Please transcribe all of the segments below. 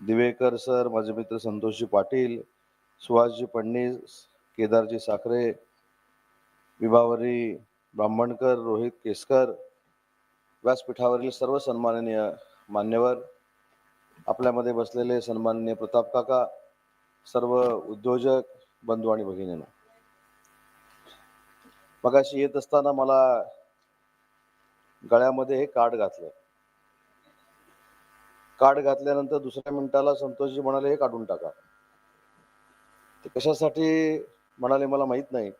Diwekar sir माझे मित्र संतोषजी पाटील सुहासजी फडणीस केदारजी साखरे विभावरी ब्राह्मणकर रोहित केसकर व्यासपीठावरील सर्व सन्माननीय मान्यवर आपल्यामध्ये बसलेले सन्माननीय प्रताप काका सर्व उद्योजक बंधू आणि भगिनींना. मगाशी येत असताना मला गळ्यामध्ये हे कार्ड घातलं. कार्ड घातल्यानंतर दुसऱ्या मिनिटाला संतोषजी म्हणाले हे काढून टाका. ते कशासाठी म्हणाले मला माहीत नाही.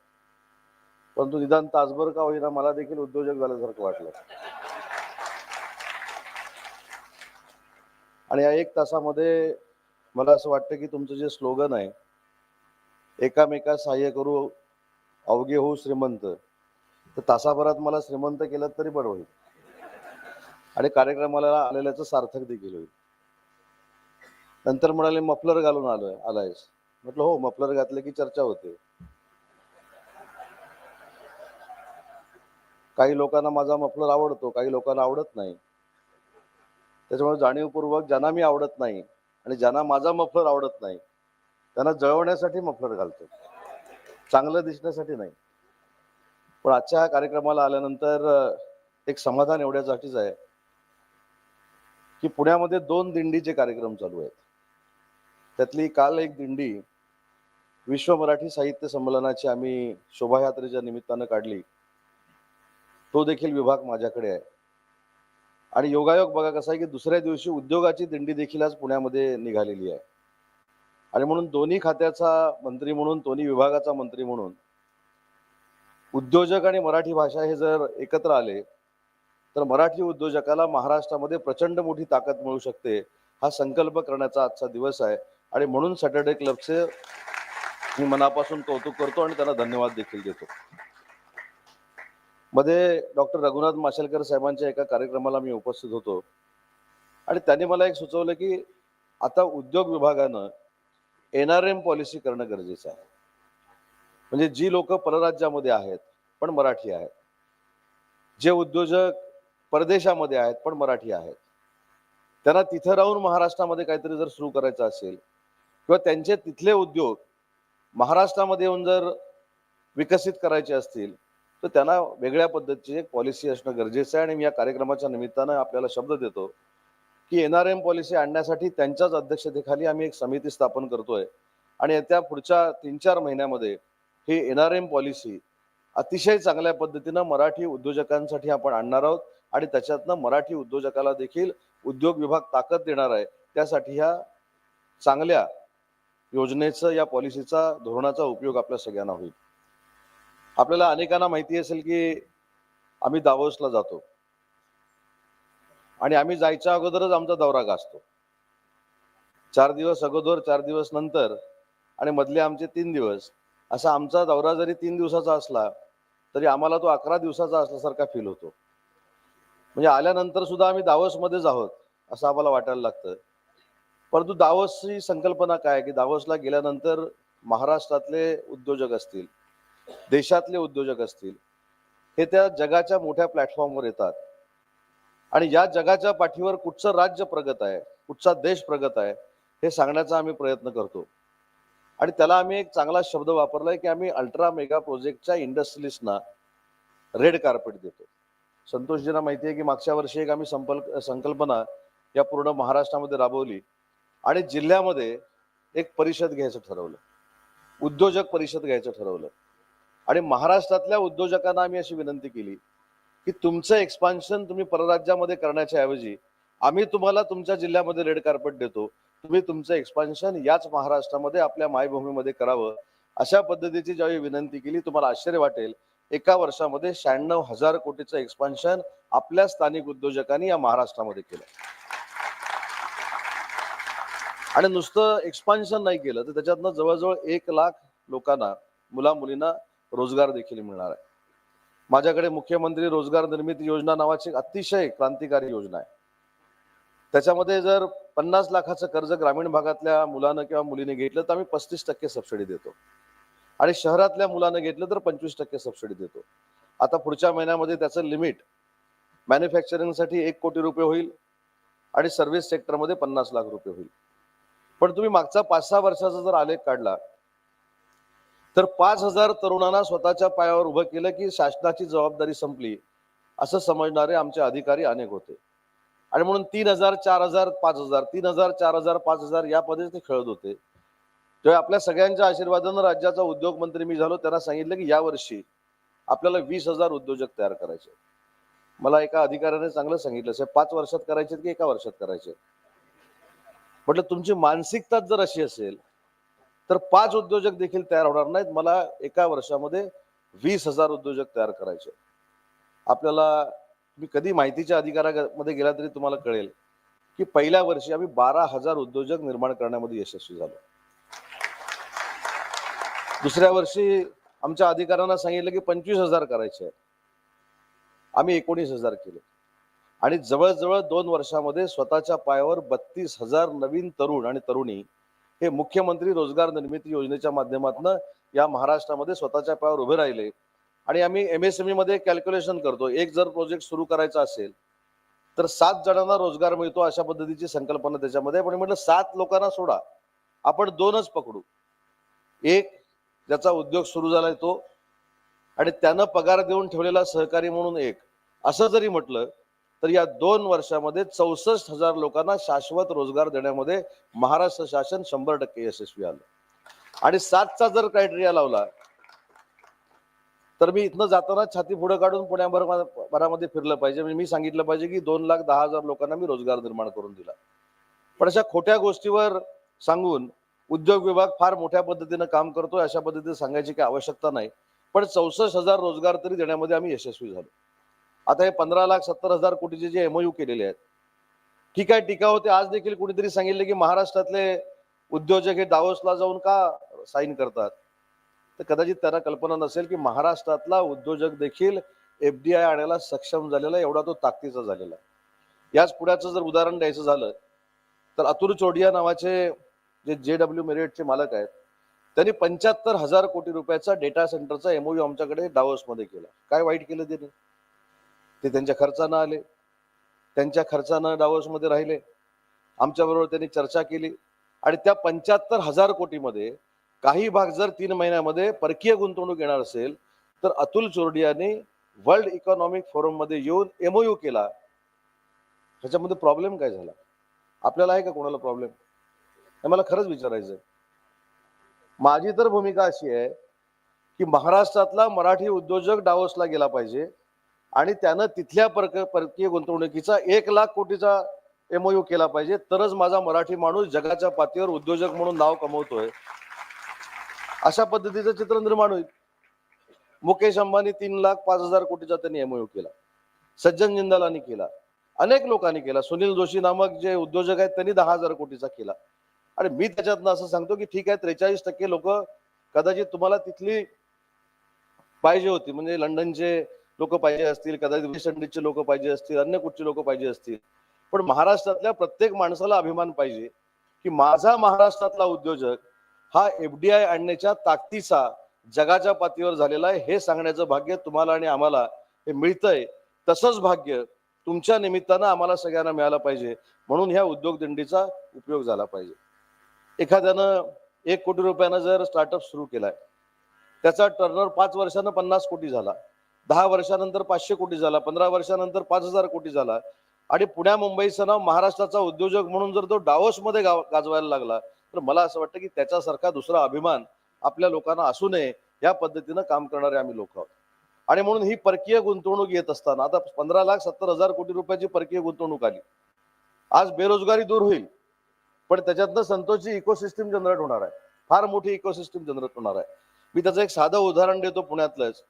परंतु निदान तासभर का होईना मला देखील उद्योजक झाल्यासारखं वाटलं. आणि या एक तासामध्ये मला असं वाटतं की तुमचं जे स्लोगन आहे एकामेका सहाय्य करू अवघे होऊ श्रीमंत तर तासाभरात मला श्रीमंत केलं तरी बरं होईल. आणि कार्यक्रमाला आलेल्याचं सार्थक देखील होईल. नंतर म्हणाले मफलर घालून आलोय आलायस. म्हटलं हो मफलर घातलं की चर्चा होते. काही लोकांना माझा मफलर आवडतो काही लोकांना आवडत नाही. त्याच्यामुळे जाणीवपूर्वक ज्यांना मी आवडत नाही आणि ज्यांना माझा मफलर आवडत नाही त्यांना जळवण्यासाठी मफलर घालतो. चांगलं दिसण्यासाठी नाही. पण आजच्या ह्या कार्यक्रमाला आल्यानंतर एक समाधान एवढ्यासाठीच आहे की पुण्यामध्ये दोन दिंडीचे कार्यक्रम चालू आहेत. त्यातली काल एक दिंडी विश्व मराठी साहित्य संमेलनाची आम्ही शोभायात्रेच्या निमित्तानं काढली. तो देखील विभाग माझ्याकडे आहे. आणि योगायोग बघा कसा आहे की दुसऱ्या दिवशी उद्योगाची दिंडी देखील आज पुण्यामध्ये निघालेली आहे. आणि म्हणून दोन्ही खात्याचा मंत्री म्हणून दोन्ही विभागाचा मंत्री म्हणून उद्योजक आणि मराठी भाषा हे जर एकत्र आले तर मराठी उद्योजकाला महाराष्ट्रामध्ये प्रचंड मोठी ताकद मिळू शकते हा संकल्प करण्याचा आजचा दिवस आहे. आणि म्हणून सॅटर्डे क्लबचे मी मनापासून कौतुक करतो आणि त्यांना धन्यवाद देखील देतो. मध्ये डॉक्टर रघुनाथ माशेलकर साहेबांच्या एका कार्यक्रमाला मी उपस्थित होतो. आणि त्यांनी मला एक सुचवलं की आता उद्योग विभागानं एन आर एम पॉलिसी करणं गरजेचं आहे. म्हणजे जी लोक परराज्यामध्ये आहेत पण मराठी आहेत. जे उद्योजक परदेशामध्ये आहेत पण मराठी आहेत. त्यांना तिथं राहून महाराष्ट्रामध्ये काहीतरी जर सुरू करायचं असेल किंवा त्यांचे तिथले उद्योग महाराष्ट्रामध्ये येऊन जर विकसित करायचे असतील तर त्यांना वेगळ्या पद्धतीची एक पॉलिसी असणं गरजेचं आहे. आणि मी या कार्यक्रमाच्या निमित्तानं आपल्याला शब्द देतो की एन आर एम पॉलिसी आणण्यासाठी त्यांच्याच अध्यक्षतेखाली आम्ही एक समिती स्थापन करतोय. आणि येत्या पुढच्या तीन चार महिन्यामध्ये ही एन आर एम पॉलिसी अतिशय चांगल्या पद्धतीनं मराठी उद्योजकांसाठी आपण आणणार आहोत. आणि त्याच्यातनं मराठी उद्योजकाला देखील उद्योग विभाग ताकद देणार आहे. त्यासाठी ह्या चांगल्या योजनेचा या पॉलिसीचा धोरणाचा उपयोग आपल्या सगळ्यांना होईल. आपल्याला अनेकांना माहिती असेल की आम्ही दावोसला जातो. आणि आम्ही जायच्या अगोदरच आमचा दौरा गाजतो. चार दिवस अगोदर चार दिवस नंतर आणि मधले आमचे तीन दिवस असा आमचा दौरा जरी तीन दिवसाचा असला तरी आम्हाला तो अकरा दिवसाचा असल्यासारखा फील होतो. म्हणजे आल्यानंतर सुद्धा आम्ही दावोसमध्येच आहोत असं आम्हाला वाटायला लागतं. परंतु दावोसची संकल्पना काय की दावोसला गेल्यानंतर महाराष्ट्रातले उद्योजक असतील देशातले उद्योजक असतील हे त्या जगाच्या मोठ्या प्लॅटफॉर्मवर येतात. आणि या जगाच्या पाठीवर कुठचं राज्य प्रगत आहे कुठचा देश प्रगत आहे हे सांगण्याचा आम्ही प्रयत्न करतो. आणि त्याला आम्ही एक चांगला शब्द वापरलाय की आम्ही अल्ट्रा मेगा प्रोजेक्टच्या इंडस्ट्रीजना रेड कार्पेट देतो. संतोषजींना माहिती आहे की मागच्या वर्षी एक आम्ही संपल संकल्पना या पूर्ण महाराष्ट्रामध्ये राबवली. आणि जिल्ह्यामध्ये एक परिषद घ्यायचं ठरवलं. उद्योजक परिषद घ्यायचं ठरवलं. आणि महाराष्ट्रातल्या उद्योजकांना आम्ही अशी विनंती केली की तुमचं एक्सपान्शन तुम्ही परराज्यामध्ये करण्याच्या ऐवजी आम्ही तुम्हाला तुमच्या जिल्ह्यामध्ये रेड कार्पेट देतो. तुम्ही तुमचं एक्सपान्शन याच महाराष्ट्रामध्ये आपल्या मायभूमीमध्ये करावं अशा पद्धतीची ज्यावेळी विनंती केली तुम्हाला आश्चर्य वाटेल. एका वर्षामध्ये शहाण्णव हजार कोटीचं एक्सपान्शन आपल्या स्थानिक उद्योजकांनी या महाराष्ट्रामध्ये केलं. आणि नुसतं एक्सपान्शन नाही केलं तर त्याच्यातनं जवळजवळ एक लाख लोकांना मुला मुलींना रोजगार देखील मिळणार आहे. माझ्याकडे मुख्यमंत्री रोजगार निर्मिती योजना नावाची अतिशय क्रांतिकारी योजना आहे. त्याच्यामध्ये जर पन्नास लाखाचं कर्ज ग्रामीण भागातल्या मुलानं किंवा मुलीने घेतलं तर आम्ही पस्तीस टक्के सबसिडी देतो. आणि शहरातल्या मुलानं घेतलं तर पंचवीस टक्के सबसिडी देतो. आता पुढच्या महिन्यामध्ये त्याचं लिमिट मॅन्युफॅक्चरिंगसाठी एक कोटी रुपये होईल आणि सर्व्हिस सेक्टरमध्ये पन्नास लाख रुपये होईल. पण तुम्ही मागचा पाच सहा वर्षाचा जर आलेख काढला तर पाच हजार तरुणांना स्वतःच्या पायावर उभं केलं की शासनाची जबाबदारी संपली असं समजणारे आमचे अधिकारी अनेक होते. आणि म्हणून तीन हजार चार हजार पाच हजार तीन हजार चार हजार पाच हजार या ते खेळत होते. तेव्हा आपल्या सगळ्यांच्या आशीर्वादानं राज्याचा उद्योग मंत्री मी झालो त्यांना सांगितलं की यावर्षी आपल्याला वीस हजार उद्योजक तयार करायचे मला एका अधिकाऱ्याने चांगलं सांगितलं साहेब पाच वर्षात करायचे की एका वर्षात करायचे म्हटलं तुमची मानसिकताच जर अशी असेल तर पाच उद्योजक देखील तयार होणार नाहीत. मला एका वर्षामध्ये वीस हजार उद्योजक तयार करायचे आपल्याला तुम्ही कधी माहितीच्या अधिकारामध्ये गेला तरी तुम्हाला कळेल की पहिल्या वर्षी आम्ही बारा हजार उद्योजक निर्माण करण्यामध्ये यशस्वी झालो. दुसऱ्या वर्षी आमच्या अधिकाऱ्यांना सांगितलं की पंचवीस हजार करायचे आहेत. आम्ही एकोणीस हजार केले. आणि जवळजवळ दोन वर्षामध्ये स्वतःच्या पायावर बत्तीस हजार नवीन तरुण आणि तरुणी हे मुख्यमंत्री रोजगार निर्मिती योजनेच्या माध्यमातून या महाराष्ट्रामध्ये स्वतःच्या पायावर उभे राहिले. आणि आम्ही एम एस एम ई मध्ये कॅल्क्युलेशन करतो. एक जर प्रोजेक्ट सुरू करायचा असेल तर सात जणांना रोजगार मिळतो अशा पद्धतीची संकल्पना त्याच्यामध्ये पण म्हटलं सात लोकांना सोडा. आपण दोनच पकडू. एक ज्याचा उद्योग सुरू झालाय तो आणि त्यानं पगार देऊन ठेवलेला सहकारी म्हणून एक. असं जरी म्हटलं तर या दोन वर्षामध्ये चौसष्ट हजार लोकांना शाश्वत रोजगार देण्यामध्ये महाराष्ट्र शासन शंभर टक्के यशस्वी आलं. आणि सातचा जर क्रायटेरिया लावला तर मी इथनं जाताना छाती पुढे काढून पुण्याभर भरामध्ये फिरलं पाहिजे. म्हणजे मी सांगितलं पाहिजे की दोन लाख दहा हजार लोकांना मी रोजगार निर्माण करून दिला. पण अशा खोट्या गोष्टीवर सांगून उद्योग विभाग फार मोठ्या पद्धतीनं काम करतोय अशा पद्धतीने सांगायची काही आवश्यकता नाही. पण चौसष्ट हजार रोजगार तरी देण्यामध्ये आम्ही यशस्वी झालो. आता हे पंधरा लाख सत्तर हजार कोटीचे जे एमओयू केलेले आहेत ठीक आहे टीका होते. आज देखील कुणीतरी सांगितले की महाराष्ट्रातले उद्योजक हे दावोसला जाऊन का साईन करतात? तर कदाचित त्यांना कल्पना नसेल की महाराष्ट्रातला उद्योजक देखील एफडीआय आणायला सक्षम झालेला एवढा तो ताकदीचा झालेला याच पुण्याचं जर उदाहरण द्यायचं झालं तर अतुल चोडिया नावाचे जे जे डब्ल्यू मेरिटचे मालक आहेत त्यांनी पंच्याहत्तर हजार कोटी रुपयाचा डेटा सेंटरचा एमओयू आमच्याकडे डावसमध्ये केला. काय वाईट केलं त्यांनी? ते त्यांच्या खर्चानं आले. त्यांच्या खर्चानं डावोसमध्ये राहिले. आमच्याबरोबर त्यांनी चर्चा केली. आणि त्या पंच्याहत्तर हजार कोटीमध्ये काही भाग जर तीन महिन्यामध्ये परकीय गुंतवणूक येणार असेल तर अतुल चोरडियाने वर्ल्ड इकॉनॉमिक फोरममध्ये येऊन एमओयू केला. ह्याच्यामध्ये प्रॉब्लेम काय झाला? आपल्याला आहे का कोणाला प्रॉब्लेम? हे मला खरंच विचारायचं आहे. माझी तर भूमिका अशी आहे की महाराष्ट्रातला मराठी उद्योजक डावोसला गेला पाहिजे. आणि त्यानं तिथल्या परक परकीय गुंतवणुकीचा एक लाख कोटीचा एमओयू केला पाहिजे. तरच माझा मराठी माणूस जगाच्या पातळीवर उद्योजक म्हणून नाव कमवतोय. अशा पद्धतीचं चित्र निर्माण होईल. मुकेश अंबानी तीन लाख पाच हजार कोटीचा त्यांनी एमओयू केला. सज्जन जिंदालानी केला. अनेक लोकांनी केला. सुनील जोशी नामक जे उद्योजक आहेत त्यांनी दहा हजार कोटीचा केला. आणि मी त्याच्यातनं असं सांगतो की ठीक आहे त्रेचाळीस टक्के लोक कदाचित तुम्हाला तिथली पाहिजे होती. म्हणजे लंडनचे लोक पाहिजे असतील कदाचित वेस्ट इंडिजचे लोक पाहिजे असतील अन्य कुठचे लोक पाहिजे असतील. पण महाराष्ट्रातल्या प्रत्येक माणसाला अभिमान पाहिजे की माझा महाराष्ट्रातला उद्योजक हा एफडीआय आणण्याच्या ताकदीचा जगाच्या पातळीवर झालेला आहे हे सांगण्याचं भाग्य तुम्हाला आणि आम्हाला हे मिळतंय. तसंच भाग्य तुमच्या निमित्तानं आम्हाला सगळ्यांना मिळालं पाहिजे. म्हणून ह्या उद्योगदंडीचा उपयोग झाला पाहिजे. एखाद्यानं एक कोटी रुपयानं जर स्टार्टअप सुरू केलाय त्याचा टर्नर पाच वर्षानं पन्नास कोटी झाला. दहा वर्षानंतर पाचशे कोटी झाला पंधरा वर्षानंतर पाच हजार कोटी झाला. आणि पुण्या मुंबईचं नाव महाराष्ट्राचा उद्योजक म्हणून जर तो डावोसमध्ये गाव गाजवायला लागला तर मला असं वाटतं की त्याच्यासारखा दुसरा अभिमान आपल्या लोकांना असू नये या पद्धतीनं काम करणारे आम्ही लोक आहोत. आणि म्हणून ही परकीय गुंतवणूक येत असताना आता पंधरा लाख सत्तर हजार कोटी रुपयाची परकीय गुंतवणूक आली. आज बेरोजगारी दूर होईल पण त्याच्यातनं संतोषची इकोसिस्टीम जनरेट होणार आहे. फार मोठी इकोसिस्टीम जनरेट होणार आहे. मी त्याचं एक साधं उदाहरण देतो पुण्यातलंच.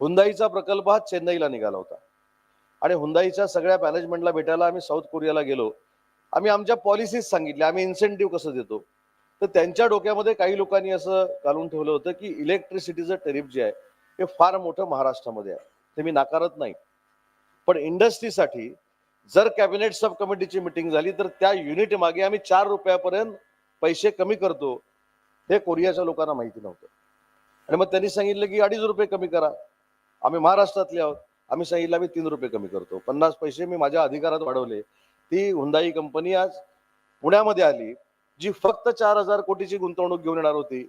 हुंदाईचा प्रकल्प हा चेन्नईला निघाला होता. आणि हुंदाईच्या सगळ्या मॅनेजमेंटला भेटायला आम्ही साऊथ कोरियाला गेलो. आम्ही आमच्या पॉलिसीज सांगितल्या आम्ही इन्सेंटिव्ह कसं देतो? तर त्यांच्या डोक्यामध्ये काही लोकांनी असं घालून ठेवलं होतं की इलेक्ट्रिसिटीचं टेरिफ जे आहे हे फार मोठं महाराष्ट्रामध्ये आहे. ते मी नाकारत नाही. पण इंडस्ट्रीसाठी जर कॅबिनेट सब कमिटीची मिटिंग झाली तर त्या युनिट मागे आम्ही चार रुपयापर्यंत पैसे कमी करतो. हे कोरियाच्या लोकांना माहिती नव्हतं. आणि मग त्यांनी सांगितलं की अडीच रुपये कमी करा. आम्ही महाराष्ट्रातले आहोत. आम्ही सांगितलं आम्ही तीन रुपये कमी करतो. पन्नास पैसे मी माझ्या अधिकारात वाढवले. ती हुंदाई कंपनी आज पुण्यामध्ये आली जी फक्त चार हजार कोटीची गुंतवणूक घेऊन येणार होती.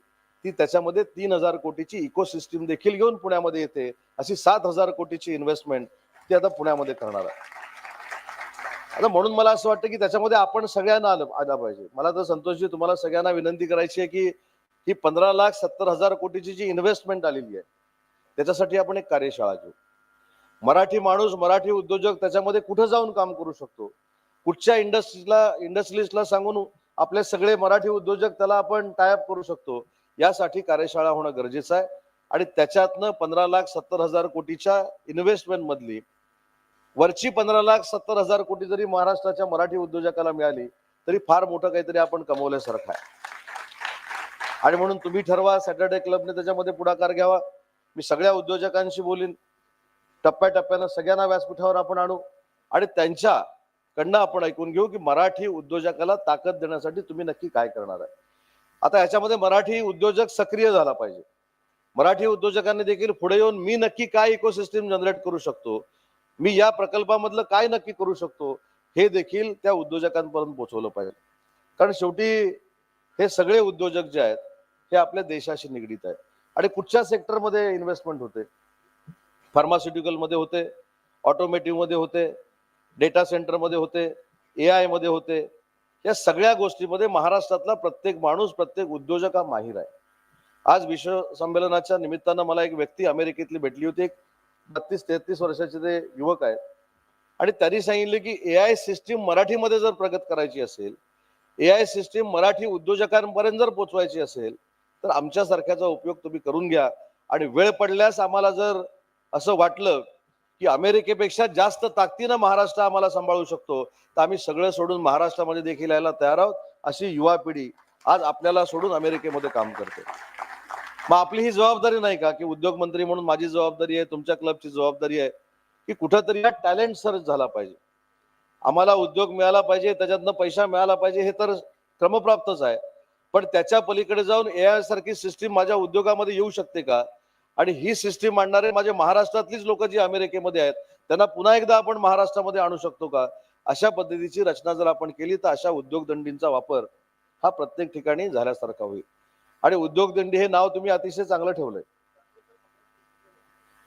ती त्याच्यामध्ये तीन हजार कोटीची इकोसिस्टीम देखील घेऊन पुण्यामध्ये येते. अशी सात हजार कोटीची इन्व्हेस्टमेंट ती आता पुण्यामध्ये करणार आहे. आता म्हणून मला असं वाटतं की त्याच्यामध्ये आपण सगळ्यांना आलं आलं पाहिजे. मला तर संतोषजी तुम्हाला सगळ्यांना विनंती करायची आहे की ही पंधरा लाख सत्तर हजार कोटीची जी इन्व्हेस्टमेंट आलेली आहे त्याच्यासाठी आपण एक कार्यशाळा घेऊ. मराठी माणूस मराठी उद्योजक त्याच्यामध्ये कुठं जाऊन काम करू शकतो? कुठच्या इंडस्ट्रीला इंडस्ट्रीजला सांगून आपले सगळे मराठी उद्योजक त्याला आपण टायअप करू शकतो? यासाठी कार्यशाळा होणं गरजेचं आहे. आणि त्याच्यातनं पंधरा लाख सत्तर हजार कोटीच्या इन्व्हेस्टमेंट मधली वरची पंधरा लाख सत्तर हजार कोटी जरी महाराष्ट्राच्या मराठी उद्योजकाला मिळाली तरी फार मोठं काहीतरी आपण कमवल्यासारखं आहे. आणि म्हणून तुम्ही ठरवा सॅटर्डे क्लबने त्याच्यामध्ये पुढाकार घ्यावा. मी सगळ्या उद्योजकांशी बोलीन. टप्प्याटप्प्यानं सगळ्यांना व्यासपीठावर आपण आणू. आणि त्यांच्याकडनं आपण ऐकून घेऊ की मराठी उद्योजकाला ताकद देण्यासाठी तुम्ही नक्की काय करणार आहे. आता याच्यामध्ये मराठी उद्योजक सक्रिय झाला पाहिजे. मराठी उद्योजकांनी देखील पुढे येऊन मी नक्की काय इकोसिस्टीम जनरेट करू शकतो? मी या प्रकल्पामधलं काय नक्की करू शकतो? हे देखील त्या उद्योजकांपर्यंत पोहोचवलं पाहिजे. कारण शेवटी हे सगळे उद्योजक जे आहेत हे आपल्या देशाशी निगडीत आहेत. आणि कुठच्या सेक्टरमध्ये इन्व्हेस्टमेंट होते? फार्मास्युटिकलमध्ये होते ऑटोमेटिव्हमध्ये होते डेटा सेंटरमध्ये होते ए आयमध्ये होते. या सगळ्या गोष्टीमध्ये महाराष्ट्रातला प्रत्येक माणूस प्रत्येक उद्योजक हा माहीर आहे. आज विश्व संमेलनाच्या निमित्तानं मला एक व्यक्ती अमेरिकेतली भेटली होती एक बत्तीस तेहतीस वर्षाचे ते युवक आहेत. आणि त्यांनी सांगितले की ए आय सिस्टीम मराठीमध्ये जर प्रगत करायची असेल ए आय सिस्टीम मराठी उद्योजकांपर्यंत जर पोचवायची असेल तर आमच्यासारख्याचा उपयोग तुम्ही करून घ्या. आणि वेळ पडल्यास आम्हाला जर असं वाटलं की अमेरिकेपेक्षा जास्त ताकदीनं महाराष्ट्र आम्हाला सांभाळू शकतो तर आम्ही सगळं सोडून महाराष्ट्रामध्ये देखील यायला तयार आहोत. अशी युवा पिढी आज आपल्याला सोडून अमेरिकेमध्ये काम करते. मग आपली ही जबाबदारी नाही का की उद्योग मंत्री म्हणून माझी जबाबदारी आहे तुमच्या क्लबची जबाबदारी आहे की कुठंतरी हा टॅलेंट सर्च झाला पाहिजे. आम्हाला उद्योग मिळाला पाहिजे त्याच्यातनं पैसा मिळाला पाहिजे हे तर क्रमप्राप्तच आहे. पण त्याच्या पलीकडे जाऊन ए आय सारखी सिस्टीम माझ्या उद्योगामध्ये येऊ शकते का? आणि ही सिस्टीम आणणारे माझे महाराष्ट्रातलीच लोक जी अमेरिकेमध्ये आहेत त्यांना पुन्हा एकदा आपण महाराष्ट्रामध्ये आणू शकतो का? अशा पद्धतीची रचना जर आपण केली तर अशा उद्योगदंडींचा वापर हा प्रत्येक ठिकाणी झाल्यासारखा होईल. आणि उद्योगदंडी हे नाव तुम्ही अतिशय चांगलं ठेवलंय.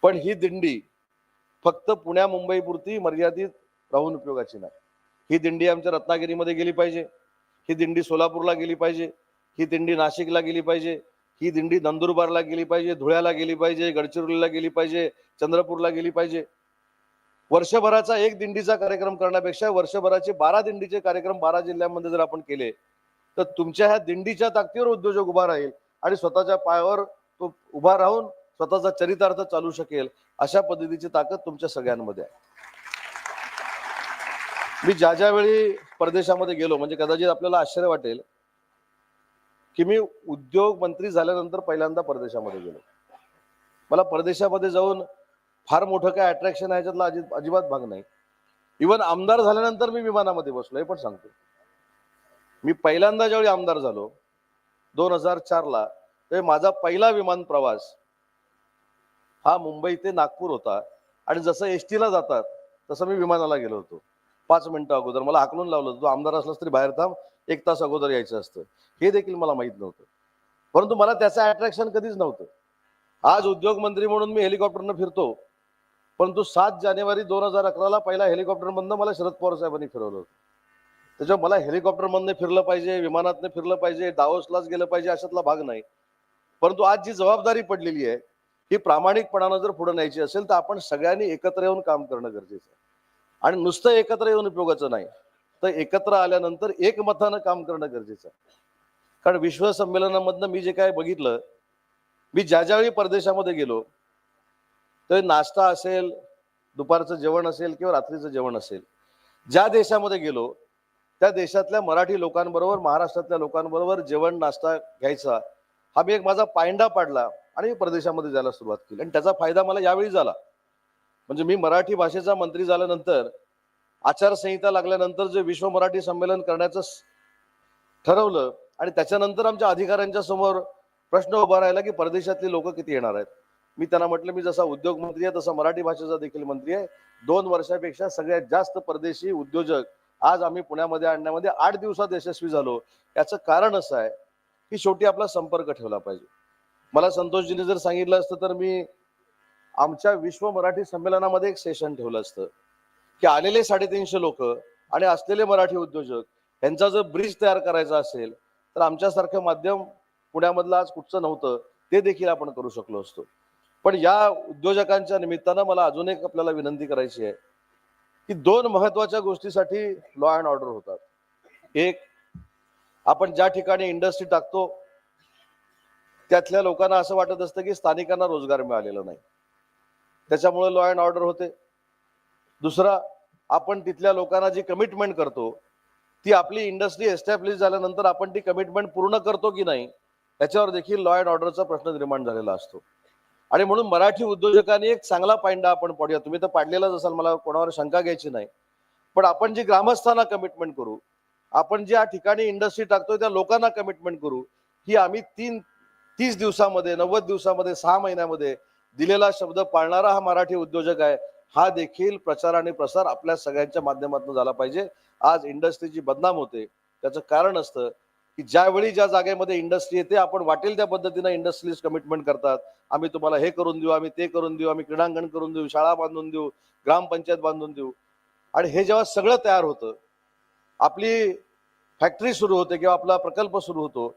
पण ही दिंडी फक्त पुण्या मुंबई पुरती मर्यादित राहून उपयोगाची नाही. ही दिंडी आमच्या रत्नागिरीमध्ये गेली पाहिजे. ही दिंडी सोलापूरला गेली पाहिजे. ही दिंडी नाशिकला गेली पाहिजे ही दिंडी नंदुरबारला गेली पाहिजे धुळ्याला गेली पाहिजे गडचिरोलीला गेली पाहिजे चंद्रपूरला गेली पाहिजे. वर्षभराचा एक दिंडीचा कार्यक्रम करण्यापेक्षा वर्षभराचे बारा दिंडीचे कार्यक्रम बारा जिल्ह्यांमध्ये जर आपण केले तर तुमच्या ह्या दिंडीच्या ताकदीवर उद्योजक उभा राहील आणि स्वतःच्या पायावर तो उभा राहून स्वतःचा चरितार्थ चालू शकेल अशा पद्धतीची ताकद तुमच्या सगळ्यांमध्ये आहे. मी ज्या ज्या वेळी परदेशामध्ये गेलो म्हणजे कदाचित आपल्याला आश्चर्य वाटेल की मी उद्योग मंत्री झाल्यानंतर पहिल्यांदा परदेशामध्ये गेलो. मला परदेशामध्ये जाऊन फार मोठं काय अट्रॅक्शन आहे याच्यातला अजित अजिबात भाग नाही. इवन आमदार झाल्यानंतर मी विमानामध्ये बसलो हे पण सांगतो. मी पहिल्यांदा ज्यावेळी आमदार झालो दोन हजार चारला ते माझा पहिला विमान प्रवास हा मुंबई ते नागपूर होता. आणि जसं एस टीला जातात तसं मी विमानाला गेलो होतो. पाच मिनिटं अगोदर. मला हाकलून लावलं होतं. तू आमदार असलास तरी बाहेर थांब. एक तास अगोदर यायचं असतं. हे देखील मला माहीत नव्हतं. परंतु मला त्याचं अट्रॅक्शन कधीच नव्हतं. आज उद्योग मंत्री म्हणून मी हेलिकॉप्टरनं फिरतो. परंतु सात जानेवारी दोन हजार अकराला पहिला हेलिकॉप्टरमधनं मला शरद पवार साहेबांनी फिरवलं होतं. त्याच्यावर मला हेलिकॉप्टरमधनं फिरलं पाहिजे विमानातनं फिरलं पाहिजे दावोसलाच गेलं पाहिजे अशातला भाग नाही. परंतु आज जी जबाबदारी पडलेली आहे ही प्रामाणिकपणानं जर पुढे न्यायची असेल तर आपण सगळ्यांनी एकत्र येऊन काम करणं गरजेचं आहे. आणि नुसतं एकत्र येऊन उपयोगाचं नाही. तर एकत्र आल्यानंतर एकमतानं काम करणं गरजेचं आहे. कारण विश्व संमेलनामधनं मी जे काय बघितलं मी ज्या ज्यावेळी परदेशामध्ये गेलो तर नाश्ता असेल दुपारचं जेवण असेल किंवा रात्रीचं जेवण असेल ज्या देशामध्ये गेलो त्या देशातल्या मराठी लोकांबरोबर महाराष्ट्रातल्या लोकांबरोबर जेवण नाश्ता घ्यायचा हा मी एक माझा पायंडा पाडला आणि मी परदेशामध्ये जायला सुरुवात केली. आणि त्याचा फायदा मला यावेळी झाला. म्हणजे मी मराठी भाषेचा मंत्री झाल्यानंतर आचारसंहिता लागल्यानंतर जे विश्व मराठी संमेलन करण्याचं ठरवलं आणि त्याच्यानंतर आमच्या अधिकाऱ्यांच्या समोर प्रश्न उभा राहिला की परदेशातली लोक किती येणार आहेत? मी त्यांना म्हटलं मी जसा उद्योग मंत्री आहे तसा मराठी भाषेचा देखील मंत्री आहे. दोन वर्षापेक्षा सगळ्यात जास्त परदेशी उद्योजक आज आम्ही पुण्यामध्ये आणण्यामध्ये आठ दिवसात यशस्वी झालो. याचं कारण असं आहे की शेवटी आपला संपर्क ठेवला पाहिजे. मला संतोषजीने जर सांगितलं असतं तर मी आमच्या विश्व मराठी संमेलनामध्ये एक सेशन ठेवलं असतं. की आलेले साडेतीनशे लोक आणि असलेले मराठी उद्योजक यांचा जर ब्रिज तयार करायचा असेल तर आमच्यासारखं माध्यम पुण्यामधलं आज कुठचं नव्हतं ते देखील आपण करू शकलो असतो. पण या उद्योजकांच्या निमित्तानं मला अजून एक आपल्याला विनंती करायची आहे की दोन महत्त्वाच्या गोष्टीसाठी लॉ अँड ऑर्डर होतात. एक आपण ज्या ठिकाणी इंडस्ट्री टाकतो त्यातल्या लोकांना असं वाटत असतं की स्थानिकांना रोजगार मिळालेला नाही. त्याच्यामुळे लॉ अँड ऑर्डर होते. दुसरा आपण तिथल्या लोकांना जी कमिटमेंट करतो ती आपली इंडस्ट्री एस्टॅब्लिश झाल्यानंतर आपण ती कमिटमेंट पूर्ण करतो की नाही त्याच्यावर देखील लॉ अँड ऑर्डरचा प्रश्न निर्माण झालेला असतो. आणि म्हणून मराठी उद्योजकांनी एक चांगला पायंडा आपण पडूया. तुम्ही तर पाडलेलाच असाल मला कोणावर शंका घ्यायची नाही. पण आपण जी ग्रामस्थांना कमिटमेंट करू आपण ज्या ठिकाणी इंडस्ट्री टाकतोय त्या लोकांना कमिटमेंट करू की आम्ही तीन तीस दिवसामध्ये नव्वद दिवसामध्ये सहा महिन्यामध्ये दिलेला शब्द पाळणारा हा मराठी उद्योजक आहे. हा देखील प्रचार आणि प्रसार आपल्या सगळ्यांच्या माध्यमातून झाला पाहिजे. आज इंडस्ट्रीची बदनाम होते. त्याचं कारण असतं की ज्यावेळी ज्या जागेमध्ये इंडस्ट्री येते आपण वाटेल त्या पद्धतीनं इंडस्ट्रीज कमिटमेंट करतात. आम्ही तुम्हाला हे करून देऊ आम्ही ते करून देऊ आम्ही क्रीडांगण करून देऊ शाळा बांधून देऊ ग्रामपंचायत बांधून देऊ. आणि हे जेव्हा सगळं तयार होतं आपली फॅक्टरी सुरू होते किंवा आपला प्रकल्प सुरू होतो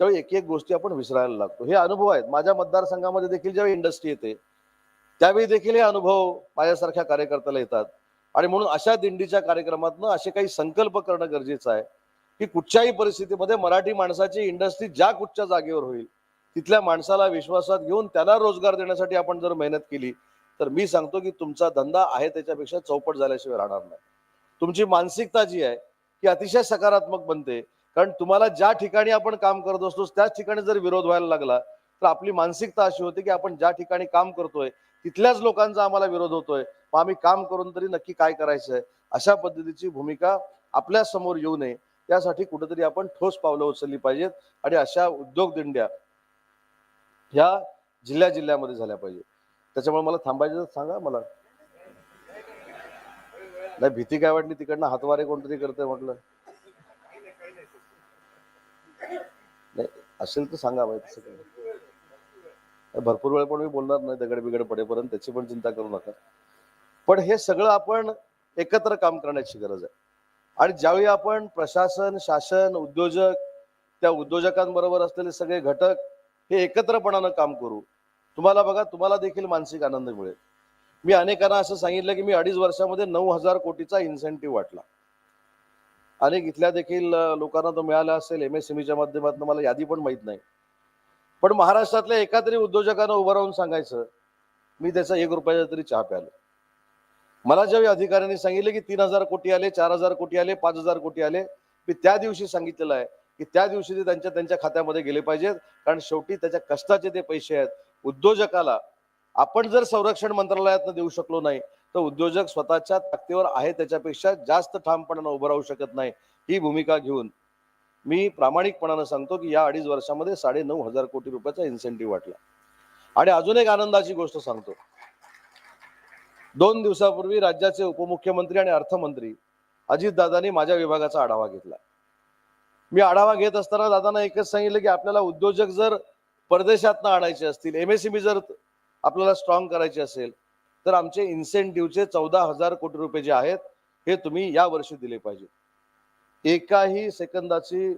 त्यावेळी एक एक गोष्टी आपण विसरायला लागतो. हे अनुभव आहेत. माझ्या मतदारसंघामध्ये देखील ज्यावेळी इंडस्ट्री येते त्यावेळी देखील हे अनुभव माझ्यासारख्या कार्यकर्त्याला येतात. आणि म्हणून अशा दिंडीच्या कार्यक्रमातनं असे काही संकल्प करणं गरजेचं आहे की कुठच्याही परिस्थितीमध्ये मराठी माणसाची इंडस्ट्री ज्या कुठच्या जागेवर होईल तिथल्या माणसाला विश्वासात घेऊन त्याला रोजगार देण्यासाठी आपण जर मेहनत केली तर मी सांगतो की तुमचा धंदा आहे त्याच्यापेक्षा चौपट झाल्याशिवाय राहणार नाही. तुमची मानसिकता जी आहे ती अतिशय सकारात्मक बनते. कारण तुम्हाला ज्या ठिकाणी आपण काम करत असतो त्याच ठिकाणी जर विरोध व्हायला लागला तर आपली मानसिकता अशी होती की आपण ज्या ठिकाणी काम करतोय तिथल्याच लोकांचा आम्हाला विरोध होतोय. मग आम्ही काम करून तरी नक्की काय करायचंय? अशा पद्धतीची भूमिका आपल्यासमोर येऊ नये. त्यासाठी कुठेतरी आपण ठोस पावलं उचलली पाहिजेत आणि अशा उद्योग दिंड्या ह्या जिल्ह्या जिल्ह्यामध्ये झाल्या पाहिजे त्याच्यामुळे मला थांबायचं तर सांगा मला. नाही भीती काय वाटली तिकडनं? हातवारे कोणतरी करतंय म्हटलं. नाही असेल तर सांगा माहिती सगळं भरपूर वेळ पण मी बोलणार नाही दगड बिगड पडेपर्यंत त्याची पण चिंता करू नका. पण हे सगळं आपण एकत्र काम करण्याची गरज आहे. आणि ज्यावेळी आपण प्रशासन शासन उद्योजक त्या उद्योजकांबरोबर असलेले सगळे घटक हे एकत्रपणानं काम करू तुम्हाला बघा तुम्हाला देखील मानसिक आनंद मिळेल. मी अनेकांना असं सांगितलं की मी अडीच वर्षामध्ये नऊ हजार कोटीचा इन्सेंटिव्ह वाटला. अनेक इथल्या देखील लोकांना तो मिळाला असेल एम एस च्या माध्यमातून मला यादी पण माहीत नाही. पण महाराष्ट्रातल्या एका तरी उद्योजकांना उभं राहून सांगायचं मी त्याचा एक रुपयाचा तरी चहा प्यालो. मला ज्यावेळी अधिकाऱ्यांनी सांगितले की तीन हजार कोटी आले चार हजार कोटी आले पाच हजार कोटी आले मी त्या दिवशी सांगितलेलं आहे की त्या दिवशी ते त्यांच्या त्यांच्या खात्यामध्ये गेले पाहिजेत कारण शेवटी त्याच्या कष्टाचे ते पैसे आहेत. उद्योजकाला आपण जर संरक्षण मंत्रालयातनं देऊ शकलो नाही तर उद्योजक स्वतःच्या ताकदीवर आहे त्याच्यापेक्षा जास्त ठामपणानं उभं राहू शकत नाही ही भूमिका घेऊन मी प्रामाणिकपणानं सांगतो की या अडीच वर्षामध्ये साडे नऊ हजार कोटी रुपयाचा इन्सेंटिव्ह वाटला. आणि अजून एक आनंदाची गोष्ट सांगतो. दोन दिवसापूर्वी राज्याचे उपमुख्यमंत्री आणि अर्थमंत्री अजितदादांनी माझ्या विभागाचा आढावा घेतला. मी आढावा घेत असताना दादांना एकच सांगितलं की आपल्याला उद्योजक जर परदेशातनं आणायचे असतील एमएसएमई जर आपल्याला स्ट्रॉंग करायचे असेल तर आमचे इन्सेंटिव्हचे चौदा हजार कोटी रुपये जे आहेत हे तुम्ही या वर्षी दिले पाहिजे एकाही सेकंदाची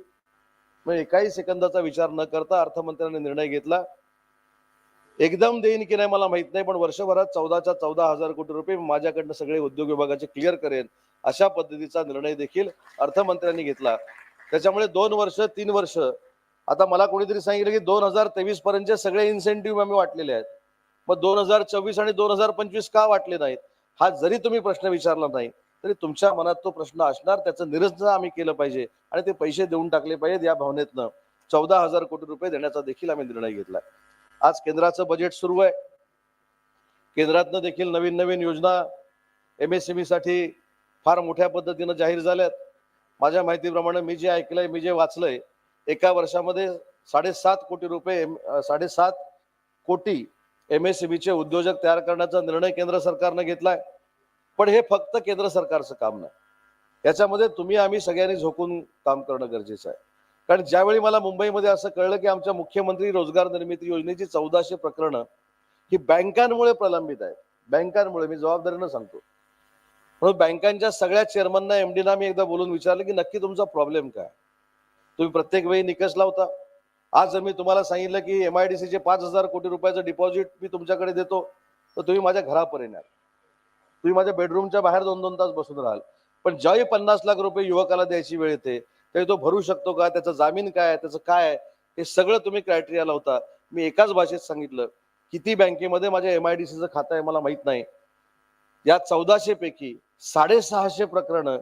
म्हणजे एकाही सेकंदाचा विचार न करता अर्थमंत्र्यांनी निर्णय घेतला. एकदम देईन की नाही मला माहीत नाही पण वर्षभरात चौदाच्या चौदा हजार कोटी रुपये माझ्याकडनं सगळे उद्योग विभागाचे क्लिअर करेन अशा पद्धतीचा निर्णय देखील अर्थमंत्र्यांनी घेतला. त्याच्यामुळे दोन वर्ष तीन वर्ष आता मला कोणीतरी सांगितलं की दोन हजार तेवीस पर्यंतचे सगळे इन्सेंटिव्ह आम्ही वाटलेले आहेत मग दोन हजार चोवीस आणि दोन हजार पंचवीस का वाटले नाहीत? हा जरी तुम्ही प्रश्न विचारला नाही तरी तुमच्या मनात तो प्रश्न असणार त्याचं निरसन आम्ही केलं पाहिजे आणि ते पैसे देऊन टाकले पाहिजेत या भावनेतनं. चौदा हजार कोटी रुपये देण्याचा देखील आम्ही निर्णय घेतला. आज केंद्राचं बजेट सुरू आहे. केंद्रातनं देखील नवीन नवीन योजना एम एमएसएमई साठी फार मोठ्या पद्धतीनं जाहीर झाल्यात. माझ्या माहितीप्रमाणे मी जे ऐकलंय मी जे वाचलंय एका वर्षामध्ये साडेसात कोटी रुपये एम- साडेसात कोटी एमएसएमईचे उद्योजक तयार करण्याचा निर्णय केंद्र सरकारनं घेतलाय. पण हे फक्त केंद्र सरकारचं काम नाही. याच्यामध्ये तुम्ही आम्ही सगळ्यांनी झोकून काम करणं गरजेचं आहे. कारण ज्यावेळी मला मुंबईमध्ये असं कळलं की आमच्या मुख्यमंत्री रोजगार निर्मिती योजनेची चौदाशे प्रकरणं ही बँकांमुळे प्रलंबित आहेत. बँकांमुळे मी जबाबदारीनं सांगतो. म्हणून बँकांच्या सगळ्या चेअरमनना एमडीना मी एकदा बोलून विचारलं की नक्की तुमचा प्रॉब्लेम काय? तुम्ही प्रत्येक वेळी निकष लावता. आज जर मी तुम्हाला सांगितलं की एमआयडीसीचे पाच हजार कोटी रुपयाचं डिपॉझिट मी तुमच्याकडे देतो तर तुम्ही माझ्या घरापर्यंत याल तुम्ही माझ्या बेडरूमच्या बाहेर दोन दोन तास बसून राहाल. पण ज्यावेळी पन्नास लाख रुपये युवकाला द्यायची वेळ येते त्यावेळी तो भरू शकतो का? त्याचा जामीन काय आहे? त्याचं काय आहे? हे सगळं तुम्ही क्रायटेरिया लावता मी एकाच भाषेत सांगितलं किती बँकेमध्ये माझ्या एमआयडीसीचं खातं आहे मला माहीत नाही. या चौदाशे पैकी साडेसहाशे प्रकरणं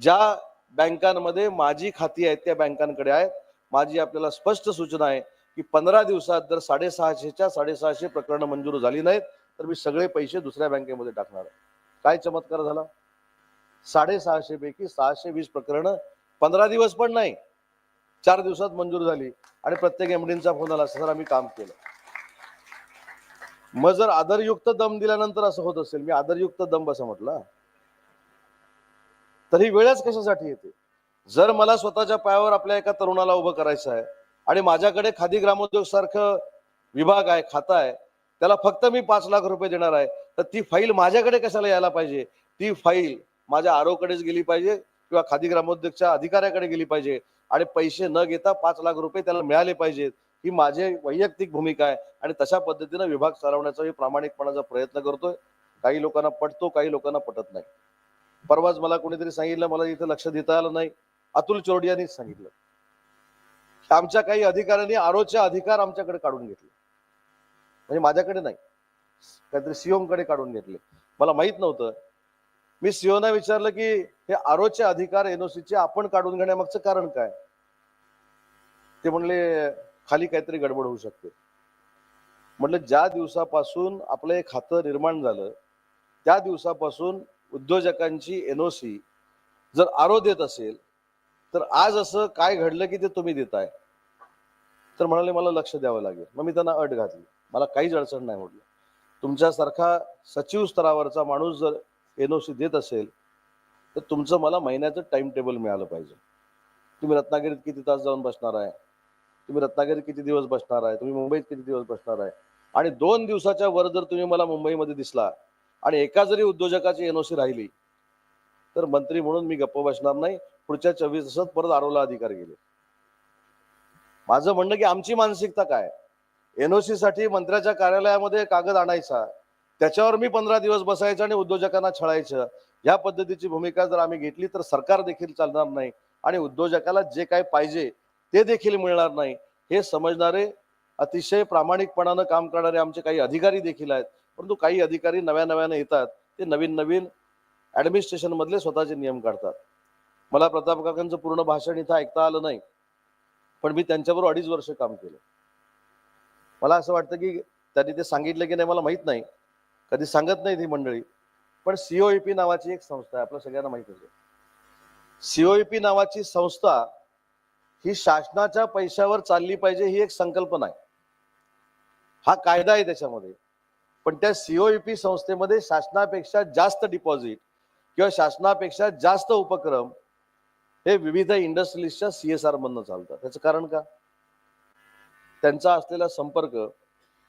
ज्या बँकांमध्ये माझी खाती आहेत त्या बँकांकडे आहेत. माझी आपल्याला स्पष्ट सूचना आहे की पंधरा दिवसात जर साडेसहाशेच्या साडेसहाशे प्रकरणं मंजूर झाली नाहीत तर मी सगळे पैसे दुसऱ्या बँकेमध्ये टाकणार आहे. काय चमत्कार झाला? साडेसहाशे पैकी सहाशे वीस प्रकरणं पंधरा दिवस पण नाही. चार दिवसात मंजूर झाली आणि प्रत्येक एमडींचा फोन आला सर आम्ही काम केलं. मग जर आदरयुक्त दम दिल्यानंतर असं होत असेल मी आदरयुक्त दम असं म्हटलं. तर ही वेळच कशासाठी येते? जर मला स्वतःच्या पायावर आपल्या एका तरुणाला उभं करायचं आहे आणि माझ्याकडे खादी ग्रामोद्योग सारखं विभाग आहे खाता आहे त्याला फक्त मी पाच लाख रुपये देणार आहे. तर ती फाईल माझ्याकडे कशाला यायला पाहिजे? ती फाईल माझ्या आरोकडेच गेली पाहिजे किंवा खादी ग्रामोद्योगच्या अधिकाऱ्याकडे गेली पाहिजे. आणि पैसे न घेता पाच लाख रुपये त्याला मिळाले पाहिजेत. ही माझी वैयक्तिक भूमिका आहे. आणि तशा पद्धतीनं विभाग चालवण्याचा मी प्रामाणिकपणाचा प्रयत्न करतोय. काही लोकांना पटतो काही लोकांना पटत नाही. परवाच मला कोणीतरी सांगितलं मला इथं लक्ष देता आलं नाही. अतुल चोरडियांनीच सांगितलं. आमच्या काही अधिकाऱ्यांनी आरोचे अधिकार आमच्याकडे काढून घेतले. म्हणजे माझ्याकडे नाही. काहीतरी सीओमकडे काढून घेतले. मला माहीत नव्हतं. मी सीओना विचारलं की हे आरोचे अधिकार एनओसीचे आपण काढून घेण्यामागचं कारण काय? ते म्हणले खाली काहीतरी गडबड होऊ शकते. म्हटलं ज्या दिवसापासून आपलं हे खातं निर्माण झालं त्या दिवसापासून उद्योजकांची एनओसी जर आरो देत असेल तर आज असं काय घडलं की ते तुम्ही देताय? तर म्हणाले मला लक्ष द्यावं लागेल. मग मी त्यांना अट घातली. मला काहीच अडचण नाही म्हटलं. तुमच्यासारखा सचिव स्तरावरचा माणूस जर एन ओसी देत असेल तर तुमचं मला महिन्याचं टाइम टेबल मिळालं पाहिजे. तुम्ही रत्नागिरीत किती तास जाऊन बसणार आहे? तुम्ही रत्नागिरीत किती दिवस बसणार आहे? तुम्ही मुंबईत किती दिवस बसणार आहे? आणि दोन दिवसाच्या वर जर तुम्ही मला मुंबईमध्ये दिसला आणि एका जरी उद्योजकाची एनओसी राहिली तर मंत्री म्हणून मी गप्प बसणार नाही. पुढच्या चोवीस तासात परत आरोला अधिकार गेले माझं म्हणणं की आमची मानसिकता काय? एनओसी साठी मंत्र्याच्या कार्यालयामध्ये कागद आणायचा. त्याच्यावर मी पंधरा दिवस बसायचं आणि उद्योजकांना छळायचं. या पद्धतीची भूमिका जर आम्ही घेतली तर सरकार देखील चालणार नाही आणि उद्योजकाला जे काय पाहिजे ते देखील मिळणार नाही. हे समजणारे अतिशय प्रामाणिकपणानं काम करणारे आमचे काही अधिकारी देखील आहेत. परंतु काही अधिकारी नव्या नव्याने येतात. ते नवीन नवीन ऍडमिनिस्ट्रेशन मधले स्वतःचे नियम काढतात. मला प्रताप काकांचं पूर्ण भाषण इथं ऐकता आलं नाही. पण मी त्यांच्याबरोबर अडीच वर्ष काम केलं. मला असं वाटतं की त्यांनी ते सांगितलं की नाही मला माहीत नाही. कधी सांगत नाही ही मंडळी. पण सीओईपी नावाची एक संस्था आहे आपल्या सगळ्यांना माहीत असेल सीओईपी नावाची संस्था ही शासनाच्या पैशावर चालली पाहिजे ही एक संकल्पना आहे. हा कायदा आहे त्याच्यामध्ये. पण त्या सीओईपी संस्थेमध्ये शासनापेक्षा जास्त डिपॉझिट किंवा शासनापेक्षा जास्त उपक्रम हे विविध इंडस्ट्रीजच्या सीएसआर मधनं चालतात. त्याचं कारण का? त्यांचा असलेला संपर्क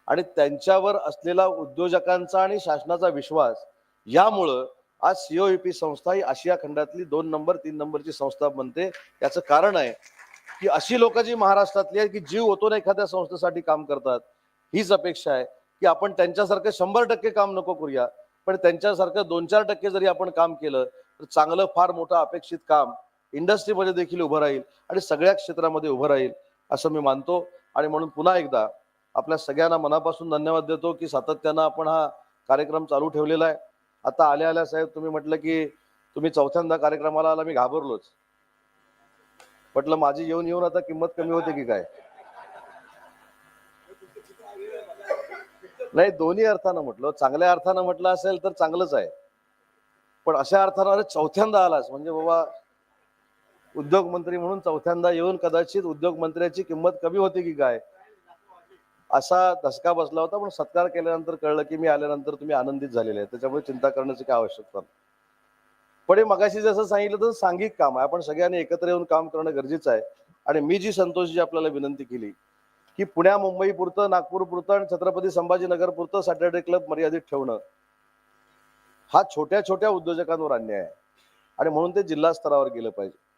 आणि त्यांच्यावर असलेला उद्योजकांचा आणि शासनाचा विश्वास यामुळं आज सीओईपी संस्था ही आशिया खंडातली दोन नंबर तीन नंबरची संस्था बनते. याचं कारण आहे की अशी लोक जी महाराष्ट्रातली आहेत की जीव ओतून एखाद्या संस्थेसाठी काम करतात हीच अपेक्षा आहे की आपण त्यांच्यासारखं शंभर टक्के काम नको करूया. पण त्यांच्यासारखं दोन चार टक्के जरी आपण काम केलं तर चांगलं फार मोठं अपेक्षित काम इंडस्ट्रीमध्ये देखील उभं राहील आणि सगळ्या क्षेत्रामध्ये उभं राहील असं मी मानतो. आणि म्हणून पुन्हा एकदा आपल्या सगळ्यांना मनापासून धन्यवाद देतो की सातत्यानं आपण हा कार्यक्रम चालू ठेवलेला आहे. आता आल्या आल्या साहेब तुम्ही म्हटलं की तुम्ही चौथ्यांदा कार्यक्रमाला आला मी घाबरलोच. म्हटलं माझी येऊन येऊन आता किंमत कमी होते की काय? नाही दोन्ही अर्थानं म्हटलं. चांगल्या अर्थानं म्हटलं असेल तर चांगलंच आहे. पण अशा अर्थानं अरे चौथ्यांदा आलास. म्हणजे बाबा उद्योग मंत्री म्हणून चौथ्यांदा येऊन कदाचित उद्योग मंत्र्याची किंमत कमी होती की काय? असा धसका बसला होता पण सत्कार केल्यानंतर कळलं की मी आल्यानंतर तुम्ही आनंदित झालेले आहे त्याच्यामुळे चिंता करण्याची काय आवश्यकता पण हे मगाशी जसं सांगितलं तर सांघिक काम आहे. आपण सगळ्यांनी एकत्र येऊन काम करणं गरजेचं आहे. आणि मी जी संतोषजी आपल्याला विनंती केली की पुण्या मुंबई पुरतं नागपूर पुरतं आणि छत्रपती संभाजीनगर पुरतं सॅटर्डे क्लब मर्यादित ठेवणं हा छोट्या छोट्या उद्योजकांवर अन्याय आहे. आणि म्हणून ते जिल्हा स्तरावर गेलं पाहिजे.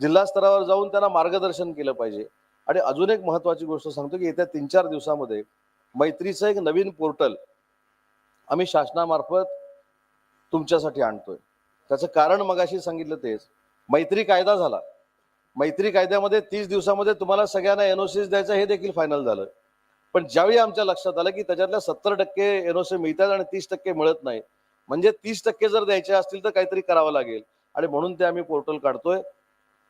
जिल्हा स्तरावर जाऊन त्यांना मार्गदर्शन केलं पाहिजे. आणि अजून एक महत्वाची गोष्ट सांगतो की येत्या तीन चार दिवसामध्ये मैत्रीचं एक नवीन पोर्टल आम्ही शासनामार्फत तुमच्यासाठी आणतोय. त्याचं कारण मगाशी सांगितलं तेच. मैत्री कायदा झाला. मैत्री कायद्यामध्ये तीस दिवसामध्ये तुम्हाला सगळ्यांना एनओसीस द्यायचं हे देखील फायनल झालं. पण ज्यावेळी आमच्या लक्षात आलं की त्याच्यातल्या सत्तर टक्के एनओसी मिळतात आणि तीस टक्के मिळत नाही म्हणजे तीस टक्के जर द्यायचे असतील तर काहीतरी करावं लागेल. आणि म्हणून ते आम्ही पोर्टल काढतोय.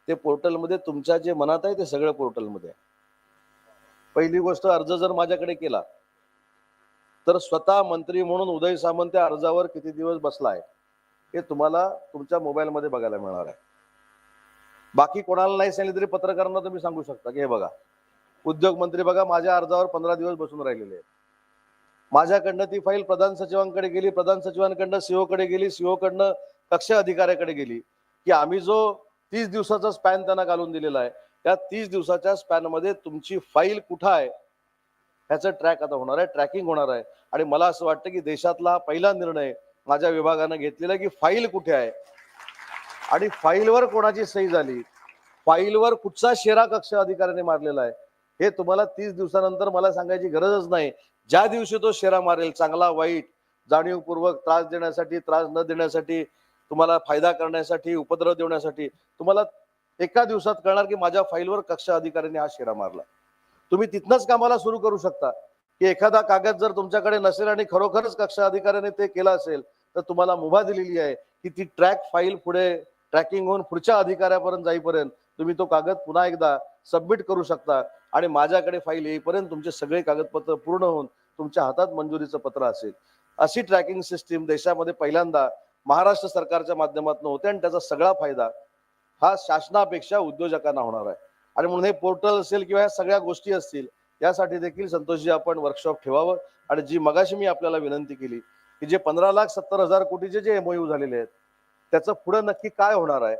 ते पोर्टलमध्ये तुमच्या जे मनात आहे ते सगळं पोर्टलमध्ये आहे. पहिली गोष्ट अर्ज जर माझ्याकडे केला तर स्वतः मंत्री म्हणून उदय सामंत त्या अर्जावर किती दिवस बसलाय हे तुम्हाला तुमच्या मोबाईलमध्ये बघायला मिळणार आहे. बाकी कोणाला नाही सांगितलं तरी पत्रकारांना तुम्ही सांगू शकता की हे बघा उद्योग मंत्री बघा माझ्या अर्जावर पंधरा दिवस बसून राहिलेले आहेत. माझ्याकडनं ती फाईल प्रधान सचिवांकडे गेली प्रधान सचिवांकडनं सीओकडे गेली सीओकडनं कक्ष अधिकाऱ्याकडे गेली की आम्ही जो तीस दिवसाचा स्पॅन त्यांना घालून दिलेला आहे. त्या तीस दिवसाच्या स्पॅनमध्ये तुमची फाईल कुठं आहे? ह्याचं ट्रॅक आता होणार आहे. ट्रॅकिंग होणार आहे. आणि मला असं वाटतं की देशातला हा पहिला निर्णय माझ्या विभागानं घेतलेला आहे की फाईल कुठे आहे? आणि फाईलवर कोणाची सही झाली? फाईलवर कुठचा शेरा कक्ष अधिकाऱ्याने मारलेला आहे? हे तुम्हाला तीस दिवसानंतर मला सांगायची गरजच नाही. ज्या दिवशी तो शेरा मारेल चांगला वाईट जाणीवपूर्वक त्रास देण्यासाठी त्रास न देण्यासाठी तुम्हाला फायदा करण्यासाठी उपद्रव देण्यासाठी तुम्हाला एका दिवसात कळणार की माझ्या फाईलवर कक्ष अधिकाऱ्यांनी हा शेरा मारला. तुम्ही तिथनच कामाला सुरू करू शकता. की एखादा कागद जर तुमच्याकडे नसेल आणि खरोखरच कक्ष अधिकाऱ्याने ते केलं असेल तर तुम्हाला मुभा दिलेली आहे की ती ट्रॅक फाईल पुढे ट्रॅकिंग होऊन पुढच्या अधिकाऱ्यापर्यंत जाईपर्यंत तुम्ही तो कागद पुन्हा एकदा सबमिट करू शकता आणि माझ्याकडे फाईल येईपर्यंत तुमचे सगळे कागदपत्र पूर्ण होऊन तुमच्या हातात मंजुरीचं पत्र असेल. अशी ट्रॅकिंग सिस्टीम देशामध्ये पहिल्यांदा महाराष्ट्र सरकारच्या माध्यमातून होते आणि त्याचा सगळा फायदा हा शासनापेक्षा उद्योजकांना होणार आहे. आणि म्हणून हे पोर्टल असेल किंवा ह्या सगळ्या गोष्टी असतील यासाठी देखील संतोषजी आपण वर्कशॉप ठेवावं. आणि जी मगाशी मी आपल्याला विनंती केली की जे पंधरा लाख सत्तर हजार कोटीचे जे एमओयू झालेले आहेत त्याचं पुढे नक्की काय होणार आहे?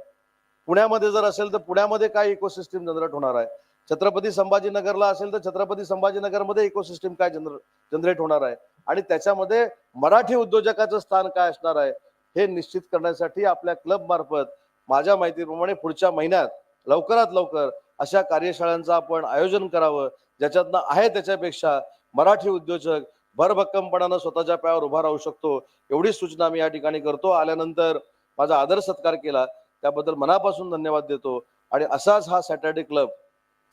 पुण्यामध्ये जर असेल तर पुण्यामध्ये काय इकोसिस्टीम जनरेट होणार आहे? छत्रपती संभाजीनगरला असेल तर छत्रपती संभाजीनगरमध्ये इकोसिस्टीम काय जनर जनरेट होणार आहे? आणि त्याच्यामध्ये मराठी उद्योजकाचं स्थान काय असणार आहे? हे निश्चित करण्यासाठी आपल्या क्लब मार्फत माझ्या माहितीप्रमाणे पुढच्या महिन्यात लवकरात लवकर अशा कार्यशाळांचं आपण आयोजन करावं ज्याच्यातनं आहे त्याच्यापेक्षा मराठी उद्योजक भरभक्कमपणानं स्वतःच्या पायावर उभा राहू शकतो एवढी सूचना मी या ठिकाणी करतो. आल्यानंतर माझा आदर सत्कार केला त्याबद्दल मनापासून धन्यवाद देतो. आणि असाच हा सॅटर्डे क्लब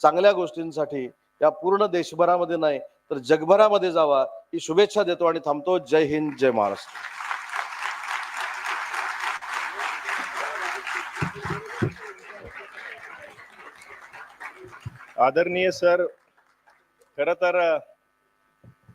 चांगल्या गोष्टींसाठी या पूर्ण देशभरामध्ये नाही तर जगभरामध्ये जावा ही शुभेच्छा देतो आणि थांबतो. जय हिंद जय महाराष्ट्र. आदरणीय सर खर तर